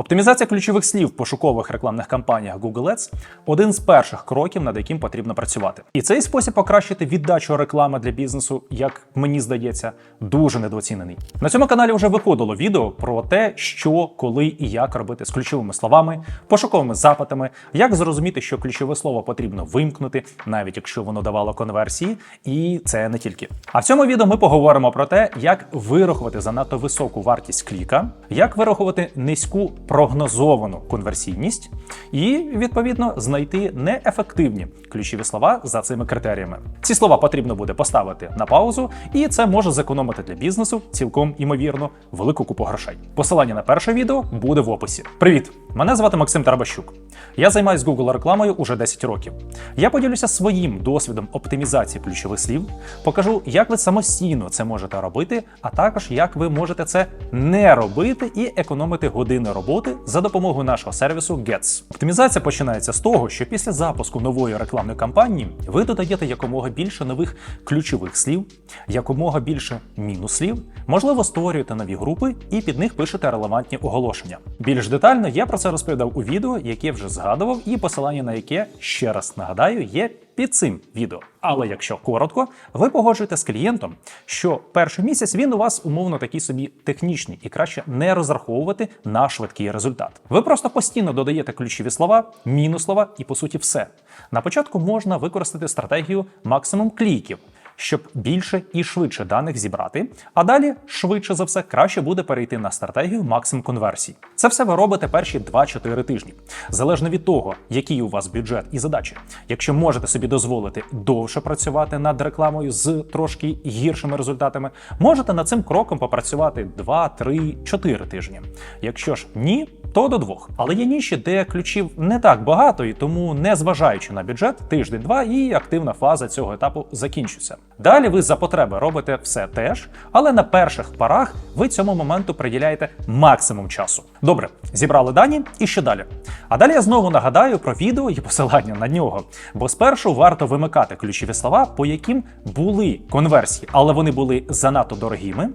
Оптимізація ключових слів в пошукових рекламних кампаніях Google Ads – один з перших кроків, над яким потрібно працювати. І цей спосіб покращити віддачу реклами для бізнесу, як мені здається, дуже недооцінений. На цьому каналі вже виходило відео про те, що, коли і як робити з ключовими словами, пошуковими запитами, як зрозуміти, що ключове слово потрібно вимкнути, навіть якщо воно давало конверсії, і це не тільки. А в цьому відео ми поговоримо про те, як вирахувати занадто високу вартість кліка, як вирахувати низьку прогнозовану конверсійність, і відповідно знайти неефективні ключові слова за цими критеріями. Ці слова потрібно буде поставити на паузу, і це може зекономити для бізнесу цілком імовірно велику купу грошей. Посилання на перше відео буде в описі. Привіт! Мене звати Максим Тарабащук. Я займаюся Google рекламою уже 10 років. Я поділюся своїм досвідом оптимізації ключових слів, покажу, як ви самостійно це можете робити, а також як ви можете це не робити і економити години роботи за допомогою нашого сервісу Gets. Оптимізація починається з того, що після запуску нової рекламної кампанії ви додаєте якомога більше нових ключових слів, якомога більше мінус-слів, можливо, створюєте нові групи і під них пишете релевантні оголошення. Більш детально я про це розповідав у відео, яке вже згадував, і посилання на яке ще раз нагадаю є під цим відео. Але якщо коротко, ви погоджуєте з клієнтом, що перший місяць він у вас умовно такий собі технічний і краще не розраховувати на швидкий результат. Ви просто постійно додаєте ключові слова, мінус-слова і по суті все. На початку можна використати стратегію максимум кліків. Щоб більше і швидше даних зібрати, а далі швидше за все краще буде перейти на стратегію максимум конверсій. Це все ви робите перші 2-4 тижні, залежно від того, який у вас бюджет і задачі. Якщо можете собі дозволити довше працювати над рекламою з трошки гіршими результатами, можете над цим кроком попрацювати 2, 3, 4 тижні. Якщо ж ні, то до двох. Але є ніші, де ключів не так багато, і тому, не зважаючи на бюджет, тиждень-два і активна фаза цього етапу закінчується. Далі ви за потреби робите все теж, але на перших парах ви цьому моменту приділяєте максимум часу. Добре, зібрали дані і що далі? А далі я знову нагадаю про відео і посилання на нього. Бо спершу варто вимикати ключові слова, по яким були конверсії, але вони були занадто дорогими.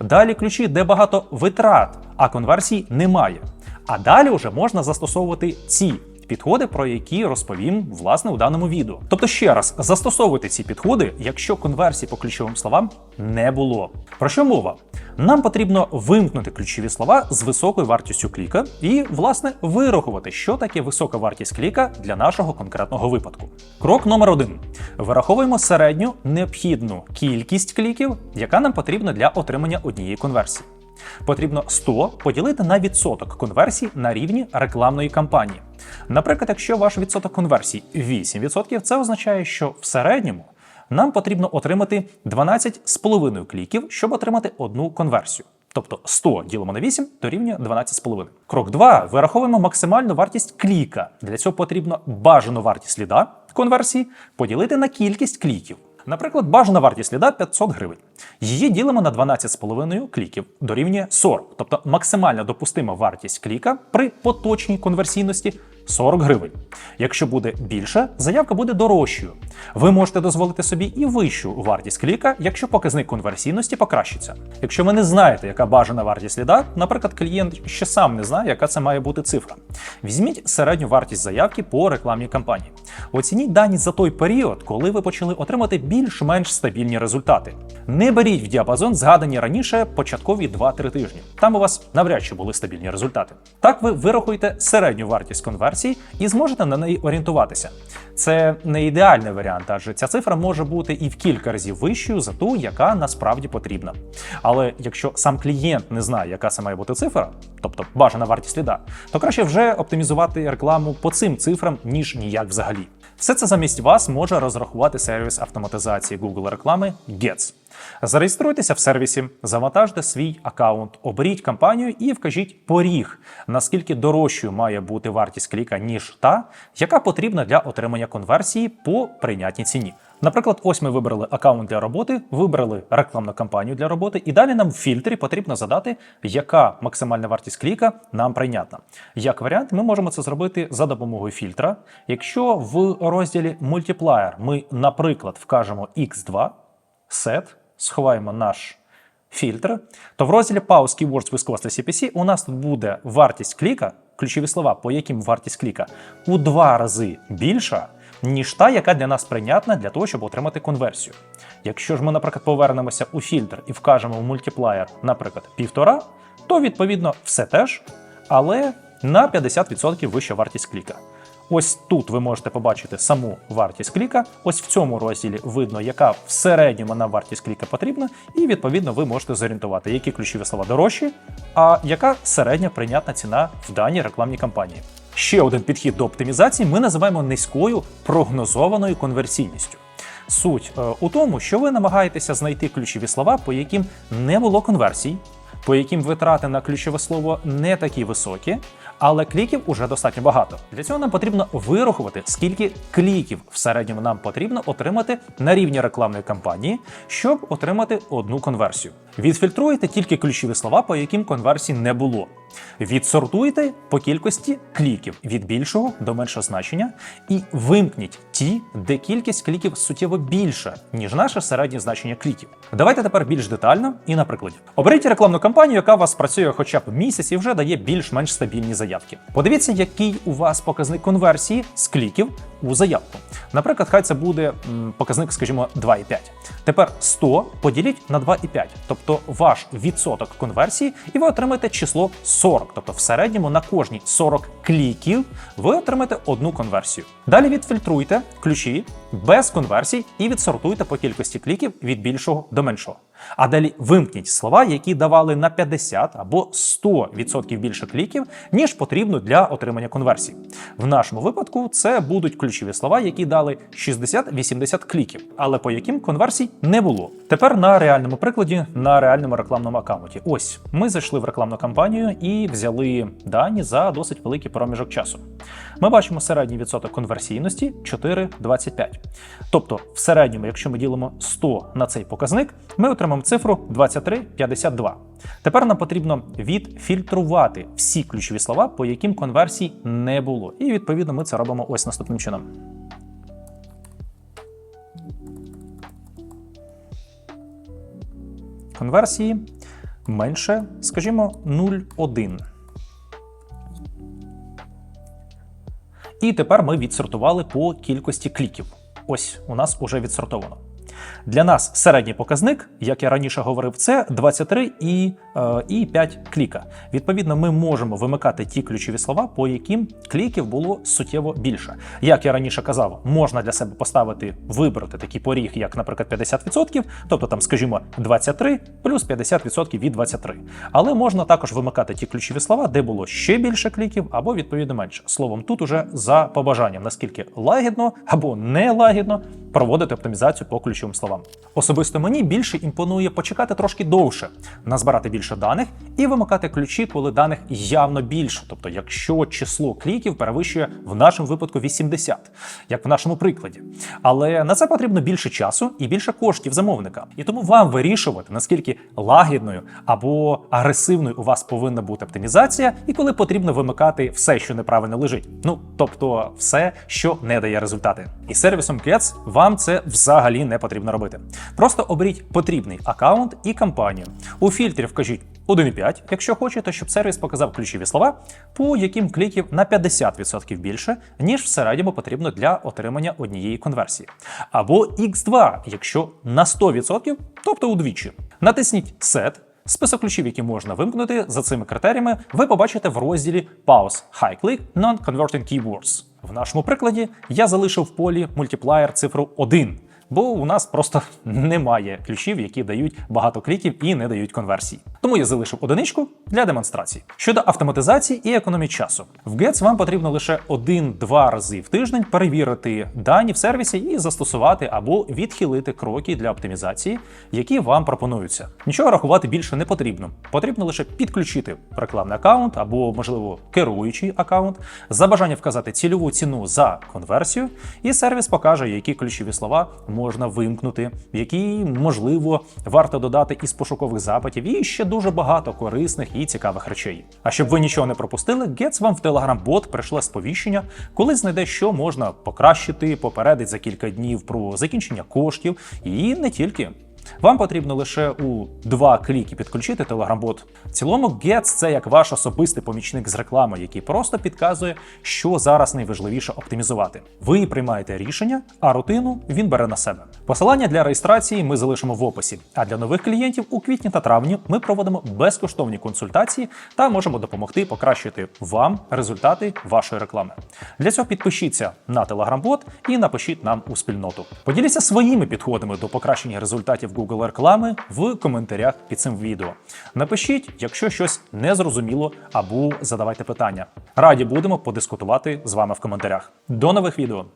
Далі ключі, де багато витрат, а конверсій немає. А далі вже можна застосовувати ці підходи, про які розповім власне у даному відео. Тобто, ще раз застосовуйте ці підходи, якщо конверсій по ключовим словам не було. Про що мова? Нам потрібно вимкнути ключові слова з високою вартістю кліка і, власне, вирахувати, що таке висока вартість кліка для нашого конкретного випадку. Крок номер один: вираховуємо середню необхідну кількість кліків, яка нам потрібна для отримання однієї конверсії. Потрібно 100 поділити на відсоток конверсій на рівні рекламної кампанії. Наприклад, якщо ваш відсоток конверсій 8%, це означає, що в середньому нам потрібно отримати 12,5 кліків, щоб отримати одну конверсію. Тобто 100 ділимо на 8 дорівнює 12,5. Крок 2. Вираховуємо максимальну вартість кліка. Для цього потрібно бажану вартість сліда конверсії поділити на кількість кліків. Наприклад, бажана вартість ліда 500 гривень. Її ділимо на 12,5 кліків, дорівнює 40. Тобто максимальна допустима вартість кліка при поточній конверсійності 40 гривень. Якщо буде більше, заявка буде дорожчою. Ви можете дозволити собі і вищу вартість кліка, якщо показник конверсійності покращиться. Якщо ви не знаєте, яка бажана вартість сліда, наприклад, клієнт ще сам не знає, яка це має бути цифра. Візьміть середню вартість заявки по рекламній кампанії. Оцініть дані за той період, коли ви почали отримати більш-менш стабільні результати. Не беріть в діапазон згадані раніше початкові 2-3 тижні. Там у вас навряд чи були стабільні результати. Так ви вирахуєте середню вартість конверсій і зможете на неї орієнтуватися. Це не ідеальний варіант, адже ця цифра може бути і в кілька разів вищою за ту, яка насправді потрібна. Але якщо сам клієнт не знає, яка це має бути цифра, тобто бажана вартість сліда, то краще вже оптимізувати рекламу по цим цифрам, ніж ніяк взагалі. Все це замість вас може розрахувати сервіс автоматизації Google реклами Gets. Зареєструйтеся в сервісі, завантажте свій аккаунт, оберіть кампанію і вкажіть поріг, наскільки дорожчою має бути вартість кліка, ніж та, яка потрібна для отримання конверсії по прийнятній ціні. Наприклад, ось ми вибрали аккаунт для роботи, вибрали рекламну кампанію для роботи, і далі нам в фільтрі потрібно задати, яка максимальна вартість кліка нам прийнятна. Як варіант, ми можемо це зробити за допомогою фільтра. Якщо в розділі Multiplier ми, наприклад, вкажемо X2, set, сховаємо наш фільтр, то в розділі Pause Keywords Cost CPC у нас тут буде вартість кліка, ключові слова, по яким вартість кліка у два рази більша, ніж та, яка для нас прийнятна для того, щоб отримати конверсію. Якщо ж ми, наприклад, повернемося у фільтр і вкажемо в мультиплеєр, наприклад, півтора, то відповідно все теж, але на 50% вища вартість кліка. Ось тут ви можете побачити саму вартість кліка. Ось в цьому розділі видно, яка в середньому нам вартість кліка потрібна, і відповідно ви можете зорієнтувати, які ключові слова дорожчі, а яка середня прийнятна ціна в даній рекламній кампанії. Ще один підхід до оптимізації ми називаємо низькою прогнозованою конверсійністю. Суть е, у тому, що ви намагаєтеся знайти ключові слова, по яким не було конверсій, по яким витрати на ключове слово не такі високі, але кліків уже достатньо багато. Для цього нам потрібно вирахувати, скільки кліків в середньому нам потрібно отримати на рівні рекламної кампанії, щоб отримати одну конверсію. Відфільтруйте тільки ключові слова, по яким конверсій не було. Відсортуйте по кількості кліків від більшого до меншого значення і вимкніть ті, де кількість кліків суттєво більша, ніж наше середнє значення кліків. Давайте тепер більш детально і на прикладі. Оберіть рекламну кампанію, яка у вас працює хоча б місяць і вже дає більш-менш стабільні заявки. Подивіться, який у вас показник конверсії з кліків у заявку. Наприклад, хай це буде м, показник, скажімо, 2,5. Тепер 100 поділіть на 2,5, тобто ваш відсоток конверсії, і ви отримаєте число 40. Тобто, в середньому на кожні 40 кліків ви отримаєте одну конверсію. Далі відфільтруйте ключі без конверсій і відсортуйте по кількості кліків від більшого до меншого. А далі вимкніть слова, які давали на 50 або 100% більше кліків, ніж потрібно для отримання конверсій. В нашому випадку це будуть ключові слова, які дали 60-80 кліків, але по яким конверсій не було. Тепер на реальному прикладі, на реальному рекламному аккаунті. Ось ми зайшли в рекламну кампанію і взяли дані за досить великий проміжок часу. Ми бачимо середній відсоток конверсійності 4,25. Тобто, в середньому, якщо ми ділимо 100 на цей показник, ми отримаємо цифру 23,52. Тепер нам потрібно відфільтрувати всі ключові слова, по яким конверсій не було. І відповідно ми це робимо ось наступним чином. Конверсії менше, скажімо, 0,1. І тепер ми відсортували по кількості кліків. Ось у нас уже відсортовано. Для нас середній показник, як я раніше говорив, це 23 і, е, і 5 кліка. Відповідно, ми можемо вимикати ті ключові слова, по яким кліків було суттєво більше. Як я раніше казав, можна для себе поставити вибрати такий поріг, як, наприклад, 50%, тобто там, скажімо, 23 плюс 50% від 23. Але можна також вимикати ті ключові слова, де було ще більше кліків, або відповідно менше. Словом, тут уже за побажанням, наскільки лагідно або не лагідно проводити оптимізацію по ключовим словам. Особисто мені більше імпонує почекати трошки довше, назбирати більше даних і вимикати ключі, коли даних явно більше. Тобто, якщо число кліків перевищує в нашому випадку 80, як в нашому прикладі. Але на це потрібно більше часу і більше коштів замовника. І тому вам вирішувати, наскільки лагідною або агресивною у вас повинна бути оптимізація, і коли потрібно вимикати все, що неправильно лежить. Ну тобто, все, що не дає результати. І сервісом Gets вам це взагалі не потрібно робити. Просто оберіть потрібний аккаунт і кампанію. У фільтрі вкажіть 1,5, якщо хочете, щоб сервіс показав ключові слова, по яким кліків на 50% більше, ніж в середньому потрібно для отримання однієї конверсії. Або X2, якщо на 100%, тобто удвічі. Натисніть Set. Список ключів, які можна вимкнути за цими критеріями, ви побачите в розділі Pause High Click Non-Converting Keywords. В нашому прикладі я залишив в полі мультиплеєр цифру 1, бо у нас просто немає ключів, які дають багато кліків і не дають конверсій. Тому я залишив одиничку для демонстрації. Щодо автоматизації і економії часу, в Gets вам потрібно лише один-два рази в тиждень перевірити дані в сервісі і застосувати або відхилити кроки для оптимізації, які вам пропонуються. Нічого рахувати більше не потрібно. Потрібно лише підключити рекламний аккаунт або, можливо, керуючий аккаунт, за бажання вказати цільову ціну за конверсію, і сервіс покаже, які ключові слова можна вимкнути, які можливо варто додати із пошукових запитів, і ще дуже багато корисних і цікавих речей. А щоб ви нічого не пропустили, Gets вам в Telegram-бот прийшле сповіщення, коли знайде, що можна покращити, попередить за кілька днів про закінчення коштів, і не тільки. Вам потрібно лише у два кліки підключити Telegram-бот. В цілому, Gets – це як ваш особистий помічник з реклами, який просто підказує, що зараз найважливіше оптимізувати. Ви приймаєте рішення, а рутину він бере на себе. Посилання для реєстрації ми залишимо в описі. А для нових клієнтів у квітні та травні ми проводимо безкоштовні консультації та можемо допомогти покращити вам результати вашої реклами. Для цього підпишіться на Telegram-бот і напишіть нам у спільноту. Поділіться своїми підходами до покращення результатів Google реклами в коментарях під цим відео. Напишіть, якщо щось не зрозуміло або задавайте питання. Раді будемо подискутувати з вами в коментарях. До нових відео!